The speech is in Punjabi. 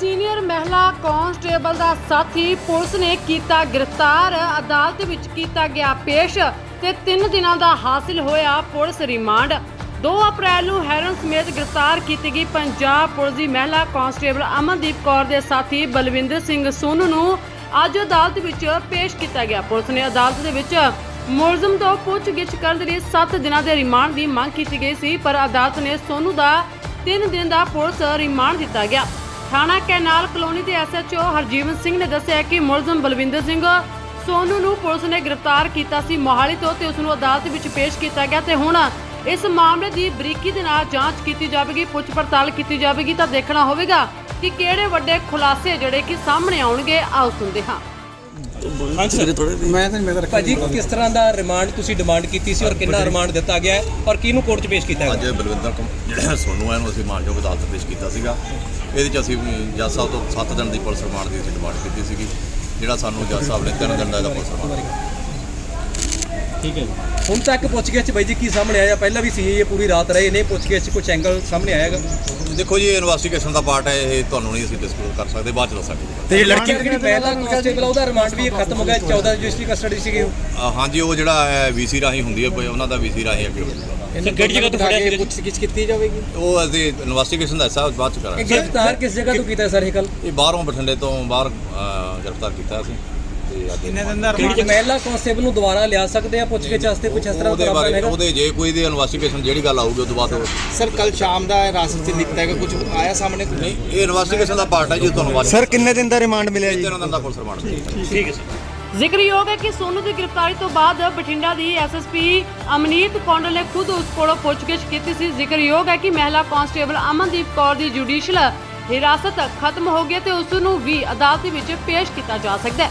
ਸੀਨੀਅਰ ਮਹਿਲਾ ਕਾਂਸਟੇਬਲ ਦਾ ਸਾਥੀ ਪੁਲਿਸ ਨੇ ਕੀਤਾ ਗ੍ਰਿਫਤਾਰ, ਅਦਾਲਤ ਵਿੱਚ ਕੀਤਾ ਗਿਆ ਪੇਸ਼ ਤੇ 3 ਦਿਨਾਂ ਦਾ ਹਾਸਿਲ ਹੋਇਆ ਪੁਲਿਸ ਰਿਮਾਂਡ। 2 ਅਪ੍ਰੈਲ ਨੂੰ ਹੈਰਨ ਸਮੇਤ ਗ੍ਰਿਫਤਾਰ ਕੀਤੀ ਗਈ ਪੰਜਾਬ ਪੁਲਿਸ ਦੀ ਮਹਿਲਾ ਕਾਂਸਟੇਬਲ ਅਮਨਦੀਪ ਕੌਰ ਦੇ ਸਾਥੀ ਬਲਵਿੰਦਰ ਸਿੰਘ ਸੋਨੂ ਨੂੰ ਅੱਜ ਅਦਾਲਤ ਵਿੱਚ ਪੇਸ਼ ਕੀਤਾ ਗਿਆ। ਪੁਲਿਸ ਨੇ ਅਦਾਲਤ ਦੇ ਵਿੱਚ ਮੁਲਜ਼ਮ ਤੋਂ ਪੁੱਛਗਿੱਛ ਕਰਨ ਦੇ ਲਈ 7 ਦਿਨਾਂ ਦੇ ਰਿਮਾਂਡ ਦੀ ਮੰਗ ਕੀਤੀ ਗਈ ਸੀ, ਪਰ ਅਦਾਲਤ ਨੇ ਸੋਨੂ ਦਾ 3 ਦਿਨ ਦਾ ਪੁਲਿਸ ਰਿਮਾਂਡ ਦਿੱਤਾ ਗਿਆ। ਥਾਣਾ ਕੈਨਾਲ ਕਲੋਨੀ ਦੇ ਐਸਐਚਓ ਹਰਜੀਵਨ ਸਿੰਘ ਨੇ ਦੱਸਿਆ ਕਿ ਮੁਲਜ਼ਮ ਬਲਵਿੰਦਰ ਸਿੰਘ ਸੋਨੂ ਨੂੰ ਪੁਲਿਸ ਨੇ ਗ੍ਰਿਫਤਾਰ ਕੀਤਾ ਸੀ ਮੋਹਾਲੀ ਤੋਂ ਤੇ ਉਸ ਨੂੰ ਅਦਾਲਤ ਵਿੱਚ ਪੇਸ਼ ਕੀਤਾ ਗਿਆ ਤੇ ਹੁਣ ਇਸ ਮਾਮਲੇ ਦੀ ਬਰੀਕੀ ਦੇ ਨਾਲ ਜਾਂਚ ਕੀਤੀ ਜਾਵੇਗੀ ਪੁੱਛ ਪੜਤਾਲ ਕੀਤੀ ਜਾਵੇਗੀ ਤਾਂ ਦੇਖਣਾ ਹੋਵੇਗਾ ਕਿ ਕਿਹੜੇ ਵੱਡੇ ਖੁਲਾਸੇ ਜਿਹੜੇ ਕਿ ਸਾਹਮਣੇ ਆਉਣਗੇ। ਆਓ ਸੁਣਦੇ ਹਾਂ। ਮੈਂ ਤਾਂ ਮੇਰਾ ਭਾਜੀ ਕਿਸ ਤਰ੍ਹਾਂ ਦਾ ਰਿਮਾਂਡ ਤੁਸੀਂ ਡਿਮਾਂਡ ਕੀਤੀ ਸੀ ਔਰ ਕਿੰਨਾ ਰਿਮਾਂਡ ਦਿੱਤਾ ਗਿਆ ਹੈ ਔਰ ਕਿਹਨੂੰ ਕੋਰਟ 'ਚ ਪੇਸ਼ ਕੀਤਾ ਹੈ ਅੱਜ ਬਲਵਿੰਦਰ ਕੌਰ ਜਿਹੜਾ ਸੋਨੂ ਹੈ ਨੂੰ ਅਸੀਂ ਮਾਨਯੋਗ ਅਦਾਲਤ ਪੇਸ਼ ਕੀਤਾ ਸੀਗਾ। ਇਹਦੇ ਚ ਅਸੀਂ ਜੱਜ ਸਾਹਿਬ ਤੋਂ 7 ਦਿਨ ਦੀ ਪੁਲਿਸ ਰਿਮਾਂਡ ਦੀ ਅਸੀਂ ਡਿਮਾਂਡ ਕੀਤੀ ਸੀਗੀ। ਜਿਹੜਾ ਸਾਨੂੰ ਜੱਜ ਸਾਹਿਬ ਨੇ 3 ਦਿਨ ਦਾ ਇਹਦਾ ਪੁਲਿਸ ਰਿਮਾਂਡ ਦਿੱਤਾ। ਠੀਕ ਹੈ ਹੁਣ ਤੱਕ ਪੁੱਛਗਿੱਛ ਬਾਈ ਜੀ ਕੀ ਸਾਹਮਣੇ ਆਇਆ? ਪਹਿਲਾਂ ਵੀ ਸੀ ਇਹ ਪੂਰੀ ਰਾਤ ਰਹੇ ਨੇ ਪੁੱਛਗਿੱਛ 'ਚ ਕੁਝ ਐਂਗਲ ਸਾਹਮਣੇ ਆਇਆਗਾ ਦੇਖੋ ਜੀ ਇਹ ਇਨਵੈਸਟੀਗੇਸ਼ਨ ਦਾ ਪਾਰਟ ਹੈ ਇਹ ਤੁਹਾਨੂੰ ਨਹੀਂ ਅਸੀਂ ਡਿਸਕਲੋਜ਼ ਕਰ ਸਕਦੇ ਬਾਅਦ ਚ ਦੱਸਾਂਗੇ ਜੀ। ਤੇ ਲੜਕੀ ਜਿਹੜੀ ਪਹਿਲਾ ਕਾਂਸਟੇਬਲ ਉਹਦਾ ਰਿਮਾਂਡ ਵੀ ਖਤਮ ਹੋ ਗਿਆ 14 ਰਜਿਸਟਰੀ ਕਸਟਡੀ ਸੀਗੀ ਉਹ। ਅ, ਹਾਂਜੀ ਉਹ ਜਿਹੜਾ ਹੈ ਵੀਸੀ ਰਾਹੀਂ ਹੁੰਦੀ ਹੈ ਉਹਨਾਂ ਦਾ ਵੀਸੀ ਰਾਹੀਂ ਅੱਗੇ ਹੋਊਗਾ ਸਰ ਕਿਹੜੀ ਜਗ੍ਹਾ ਤੋਂ ਫੜਿਆ ਸੀ ਪੁੱਛਗਿੱਛ ਕੀਤੀ ਜਾਵੇਗੀ? ਉਹ ਅਸੀਂ ਇਨਵੈਸਟੀਗੇਸ਼ਨ ਦਾ ਹਿੱਸਾ ਬਾਅਦ ਚ ਇਹ ਕਰਾਂਗੇ ਗ੍ਰਿਫਤਾਰ ਕਿਸ ਜਗ੍ਹਾ ਤੋਂ ਕੀਤਾ ਸਰ ਇਹ ਕੱਲ ਇਹ ਬਾਹਰੋਂ ਬਠਿੰਡੇ ਤੋਂ ਬਾਹਰ ਅ, ਗ੍ਰਿਫਤਾਰ ਕੀਤਾ ਅਸੀਂ। ਤੇ ਅੱਜ ਕਿਹੜੀ ਮਹਿਲਾ ਕਾਂਸਟੇਬਲ ਨੂੰ ਦੁਬਾਰਾ ਲਿਆ ਸਕਦੇ ਆ ਪੁੱਛਗਿੱਛ ਵਾਸਤੇ ਕੁਝ ਇਸ ਤਰ੍ਹਾਂ ਉਹਦੇ ਦਾ ਬਾਰੇ ਹੈਗਾ ਉਹਦੇ ਜੇ ਕੋਈ ਦੀ ਇਨਵੈਸਟੀਗੇਸ਼ਨ ਜਿਹੜੀ ਗੱਲ ਆਊਗੀ ਉਹ ਤੋਂ ਬਾਅਦ ਉਹ- ਸਰ ਕੱਲ ਸ਼ਾਮ ਦਾ ਰਾਸਤੇ ਚ ਲਿਖਤਾ ਹੈ ਕੁਝ ਆਇਆ ਸਾਹਮਣੇ ਨਹੀਂ ਇਹ ਇਨਵੈਸਟੀਗੇਸ਼ਨ ਦਾ ਪਾਰਟ ਹੈ ਜੀ ਤੁਹਾਨੂੰ ਬਾਅਦ ਚ- ਸਰ ਕਿੰਨੇ ਦਿਨ ਦਾ ਰਿਮਾਂਡ ਮਿਲਿਆ ਜੀ? ਤਿੰਨ ਦਿਨ ਦਾ ਪੁਲਿਸ ਰਿਮਾਂਡ ਦਿੱਤਾ ਠੀਕ ਹੈ ਸਰ। ਜ਼ਿਕਰਯੋਗ ਹੈ ਕਿ ਸੋਨੂ ਦੀ ਗ੍ਰਿਫਤਾਰੀ ਤੋਂ ਬਾਅਦ ਬਠਿੰਡਾ ਦੀ ਐਸਐਸਪੀ ਅਮਨੀਤ ਕੌਂਡਲ ਨੇ ਖੁਦ ਉਸ ਕੋਲੋਂ ਪੁੱਛਗਿੱਛ ਕੀਤੀ ਸੀ। ਜ਼ਿਕਰਯੋਗ ਹੈ ਕਿ ਮਹਿਲਾ ਕਾਂਸਟੇਬਲ ਅਮਨਦੀਪ ਕੌਰ ਦੀ ਜੁਡੀਸ਼ੀਅਲ ਹਿਰਾਸਤ ਖਤਮ ਹੋ ਗਈ ਤੇ ਉਸ ਨੂੰ ਵੀ ਅਦਾਲਤ ਵਿੱਚ ਪੇਸ਼ ਕੀਤਾ ਜਾ ਸਕਦਾ ਹੈ।